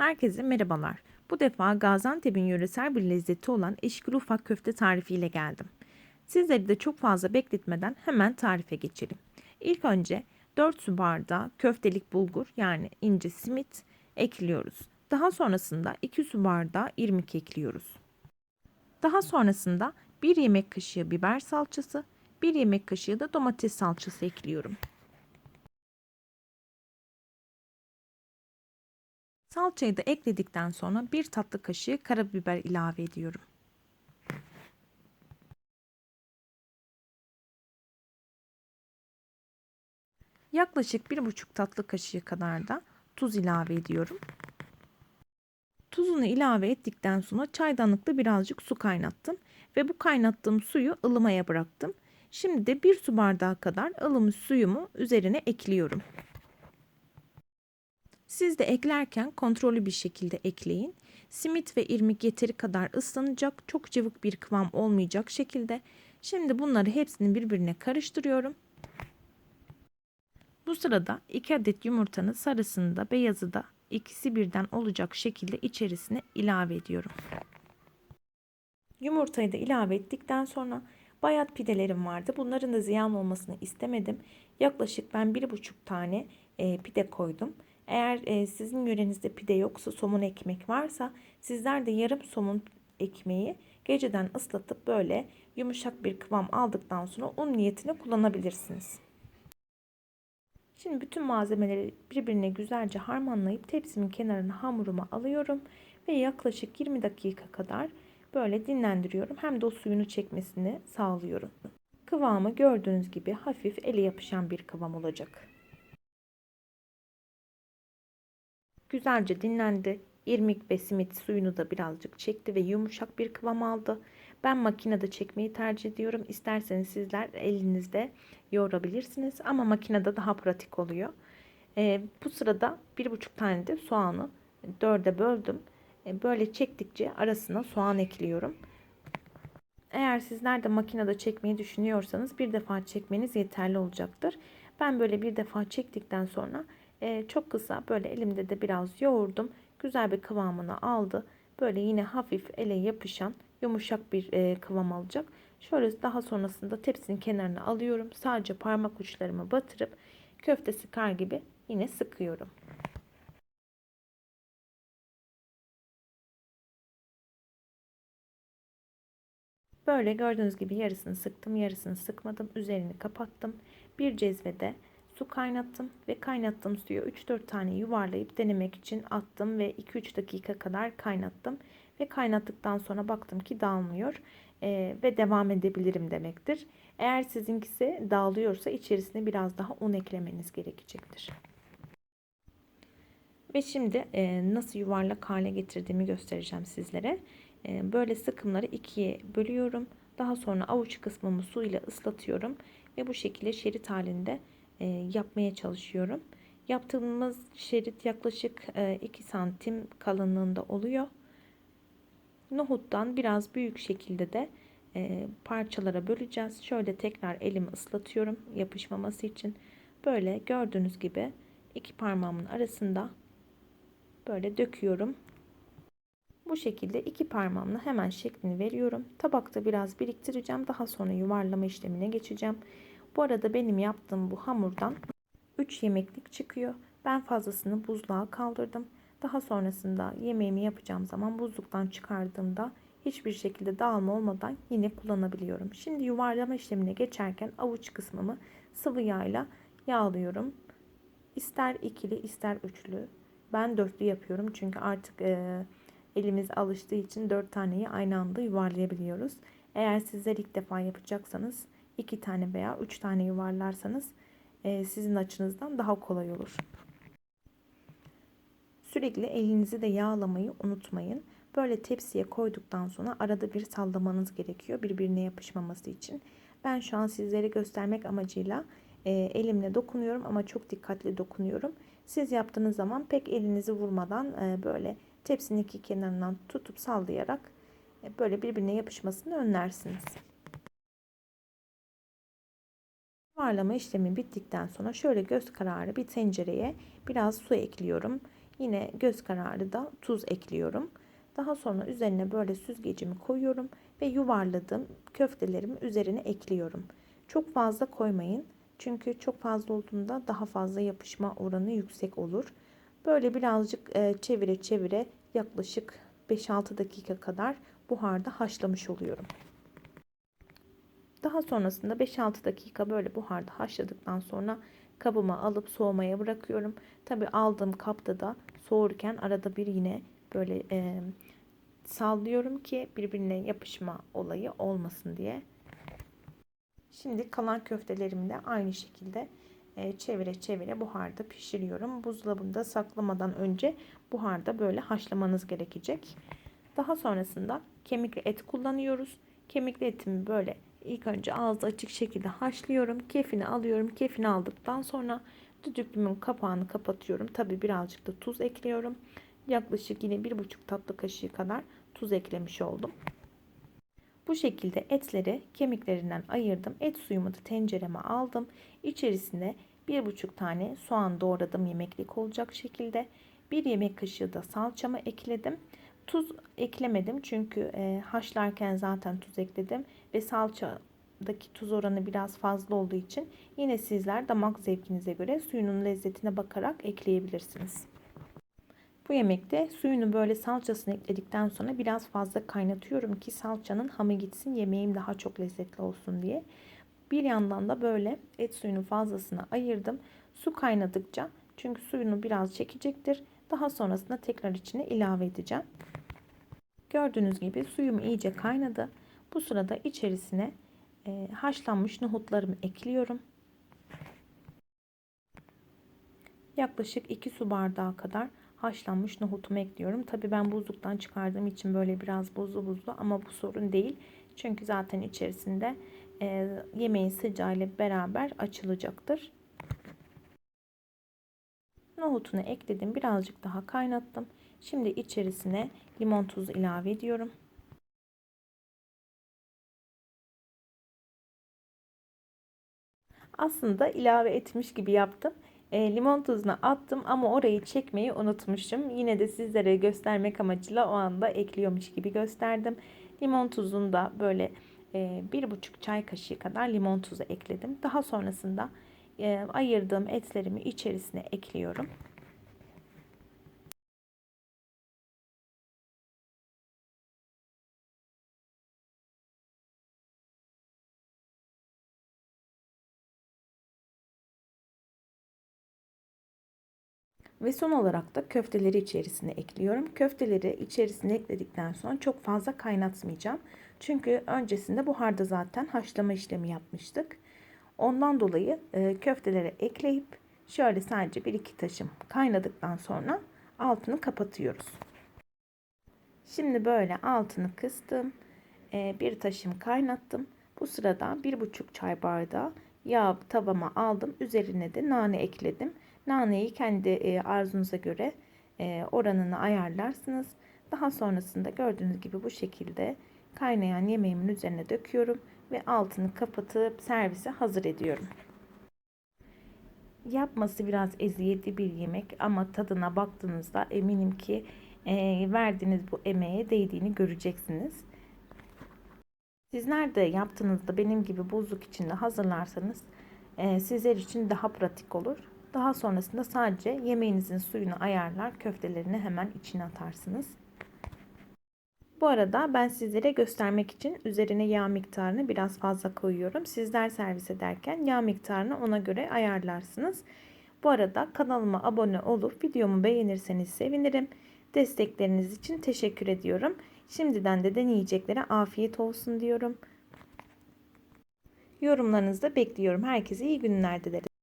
Herkese merhabalar. Bu defa Gaziantep'in yöresel bir lezzeti olan eşkili ufak köfte tarifiyle geldim. Sizleri de çok fazla bekletmeden hemen tarife geçelim. İlk önce 4 su bardağı köftelik bulgur yani ince simit ekliyoruz. Daha sonrasında 2 su bardağı irmik ekliyoruz. Daha sonrasında 1 yemek kaşığı biber salçası, 1 yemek kaşığı da domates salçası ekliyorum. Salçayı da ekledikten sonra bir tatlı kaşığı karabiber ilave ediyorum. Yaklaşık bir buçuk tatlı kaşığı kadar da tuz ilave ediyorum. Tuzunu ilave ettikten sonra çaydanlıkta birazcık su kaynattım ve bu kaynattığım suyu ılımaya bıraktım. Şimdi de bir su bardağı kadar ılımış suyumu üzerine ekliyorum. Siz de eklerken kontrollü bir şekilde ekleyin. Simit ve irmik yeteri kadar ıslanacak, çok cıvık bir kıvam olmayacak şekilde. Şimdi bunları hepsini birbirine karıştırıyorum. Bu sırada 2 adet yumurtanın sarısını da beyazı da ikisi birden olacak şekilde içerisine ilave ediyorum. Yumurtayı da ilave ettikten sonra bayat pidelerim vardı. Bunların da ziyan olmasını istemedim. Yaklaşık ben bir buçuk tane e, pide koydum. Eğer e, sizin yörenizde pide yoksa somun ekmek varsa sizler de yarım somun ekmeği geceden ıslatıp böyle yumuşak bir kıvam aldıktan sonra un niyetine kullanabilirsiniz. Şimdi bütün malzemeleri birbirine güzelce harmanlayıp tepsimin kenarına hamuruma alıyorum ve yaklaşık 20 dakika kadar böyle dinlendiriyorum. Hem de o suyunu çekmesini sağlıyorum. Kıvamı gördüğünüz gibi hafif ele yapışan bir kıvam olacak. Güzelce dinlendi. İrmik ve simit suyunu da birazcık çekti ve yumuşak bir kıvam aldı. Ben makinede çekmeyi tercih ediyorum. İsterseniz sizler elinizde yoğurabilirsiniz ama makinede daha pratik oluyor. E, bu sırada bir buçuk tane de soğanı dörde böldüm. E, böyle çektikçe arasına soğan ekliyorum. Eğer sizler de makinede çekmeyi düşünüyorsanız bir defa çekmeniz yeterli olacaktır. Ben böyle bir defa çektikten sonra e, çok kısa böyle elimde de biraz yoğurdum. Güzel bir kıvamını aldı. Böyle yine hafif ele yapışan yumuşak bir e, kıvam alacak. Şöyle daha sonrasında tepsinin kenarına alıyorum. Sadece parmak uçlarımı batırıp köfte sıkar gibi yine sıkıyorum. Böyle gördüğünüz gibi yarısını sıktım, yarısını sıkmadım. Üzerini kapattım. Bir cezvede su kaynattım ve kaynattığım suyu 3-4 tane yuvarlayıp denemek için attım ve 2-3 dakika kadar kaynattım. Ve kaynattıktan sonra baktım ki dağılmıyor e, ve devam edebilirim demektir. Eğer sizinkisi dağılıyorsa içerisine biraz daha un eklemeniz gerekecektir. Ve şimdi e, nasıl yuvarlak hale getirdiğimi göstereceğim sizlere. E, böyle sıkımları ikiye bölüyorum. Daha sonra avuç kısmımı su ile ıslatıyorum ve bu şekilde şerit halinde e, yapmaya çalışıyorum. Yaptığımız şerit yaklaşık e, 2 santim kalınlığında oluyor. Nohuttan biraz büyük şekilde de e, parçalara böleceğiz. Şöyle tekrar elimi ıslatıyorum yapışmaması için. Böyle gördüğünüz gibi iki parmağımın arasında böyle döküyorum. Bu şekilde iki parmağımla hemen şeklini veriyorum. Tabakta biraz biriktireceğim. Daha sonra yuvarlama işlemine geçeceğim. Bu arada benim yaptığım bu hamurdan 3 yemeklik çıkıyor. Ben fazlasını buzluğa kaldırdım. Daha sonrasında yemeğimi yapacağım zaman buzluktan çıkardığımda hiçbir şekilde dağılma olmadan yine kullanabiliyorum. Şimdi yuvarlama işlemine geçerken avuç kısmımı sıvı yağla yağlıyorum. İster ikili ister üçlü. Ben dörtlü yapıyorum çünkü artık e, elimiz alıştığı için dört taneyi aynı anda yuvarlayabiliyoruz. Eğer sizler ilk defa yapacaksanız iki tane veya üç tane yuvarlarsanız e, sizin açınızdan daha kolay olur. Sürekli elinizi de yağlamayı unutmayın. Böyle tepsiye koyduktan sonra arada bir sallamanız gerekiyor birbirine yapışmaması için. Ben şu an sizlere göstermek amacıyla e, elimle dokunuyorum ama çok dikkatli dokunuyorum. Siz yaptığınız zaman pek elinizi vurmadan e, böyle tepsinin iki kenarından tutup sallayarak e, böyle birbirine yapışmasını önlersiniz. Yuvarlama işlemi bittikten sonra şöyle göz kararı bir tencereye biraz su ekliyorum. Yine göz kararı da tuz ekliyorum. Daha sonra üzerine böyle süzgecimi koyuyorum ve yuvarladığım köftelerimi üzerine ekliyorum. Çok fazla koymayın. Çünkü çok fazla olduğunda daha fazla yapışma oranı yüksek olur. Böyle birazcık e, çevire çevire yaklaşık 5-6 dakika kadar buharda haşlamış oluyorum. Daha sonrasında 5-6 dakika böyle buharda haşladıktan sonra kabıma alıp soğumaya bırakıyorum. Tabi aldığım kapta da soğurken arada bir yine böyle e, sallıyorum ki birbirine yapışma olayı olmasın diye. Şimdi kalan köftelerimi de aynı şekilde e, çevire çevire buharda pişiriyorum. Buzdolabında saklamadan önce buharda böyle haşlamanız gerekecek. Daha sonrasında kemikli et kullanıyoruz. Kemikli etimi böyle ilk önce ağzı açık şekilde haşlıyorum. Kefini alıyorum. Kefini aldıktan sonra düdüklümün kapağını kapatıyorum. Tabi birazcık da tuz ekliyorum. Yaklaşık yine bir buçuk tatlı kaşığı kadar tuz eklemiş oldum. Bu şekilde etleri kemiklerinden ayırdım. Et suyumu da tencereme aldım. İçerisine bir buçuk tane soğan doğradım yemeklik olacak şekilde. Bir yemek kaşığı da salçamı ekledim. Tuz eklemedim çünkü e, haşlarken zaten tuz ekledim ve salçadaki tuz oranı biraz fazla olduğu için yine sizler damak zevkinize göre suyunun lezzetine bakarak ekleyebilirsiniz. Bu yemekte suyunu böyle salçasını ekledikten sonra biraz fazla kaynatıyorum ki salçanın hamı gitsin yemeğim daha çok lezzetli olsun diye. Bir yandan da böyle et suyunun fazlasını ayırdım. Su kaynadıkça çünkü suyunu biraz çekecektir. Daha sonrasında tekrar içine ilave edeceğim. Gördüğünüz gibi suyum iyice kaynadı. Bu sırada içerisine e, haşlanmış nohutlarımı ekliyorum. Yaklaşık 2 su bardağı kadar haşlanmış nohutumu ekliyorum. Tabi ben buzluktan çıkardığım için böyle biraz buzlu buzlu ama bu sorun değil. Çünkü zaten içerisinde e, yemeğin sıcağıyla beraber açılacaktır. Nohutunu ekledim. Birazcık daha kaynattım. Şimdi içerisine limon tuzu ilave ediyorum. Aslında ilave etmiş gibi yaptım. E, limon tuzunu attım ama orayı çekmeyi unutmuşum. Yine de sizlere göstermek amacıyla o anda ekliyormuş gibi gösterdim. Limon tuzunu da böyle e, bir buçuk çay kaşığı kadar limon tuzu ekledim. Daha sonrasında e, ayırdığım etlerimi içerisine ekliyorum. Ve son olarak da köfteleri içerisine ekliyorum. Köfteleri içerisine ekledikten sonra çok fazla kaynatmayacağım. Çünkü öncesinde buharda zaten haşlama işlemi yapmıştık. Ondan dolayı e, köfteleri ekleyip şöyle sadece bir iki taşım kaynadıktan sonra altını kapatıyoruz. Şimdi böyle altını kıstım. E, bir taşım kaynattım. Bu sırada bir buçuk çay bardağı yağ tavama aldım. Üzerine de nane ekledim. Naneyi kendi arzunuza göre oranını ayarlarsınız. Daha sonrasında gördüğünüz gibi bu şekilde kaynayan yemeğimin üzerine döküyorum ve altını kapatıp servise hazır ediyorum. Yapması biraz eziyetli bir yemek ama tadına baktığınızda eminim ki e, verdiğiniz bu emeğe değdiğini göreceksiniz. Sizler de yaptığınızda benim gibi buzluk içinde hazırlarsanız e, sizler için daha pratik olur. Daha sonrasında sadece yemeğinizin suyunu ayarlar, köftelerini hemen içine atarsınız. Bu arada ben sizlere göstermek için üzerine yağ miktarını biraz fazla koyuyorum. Sizler servis ederken yağ miktarını ona göre ayarlarsınız. Bu arada kanalıma abone olup videomu beğenirseniz sevinirim. Destekleriniz için teşekkür ediyorum. Şimdiden de deneyeceklere afiyet olsun diyorum. Yorumlarınızı da bekliyorum. Herkese iyi günler dilerim.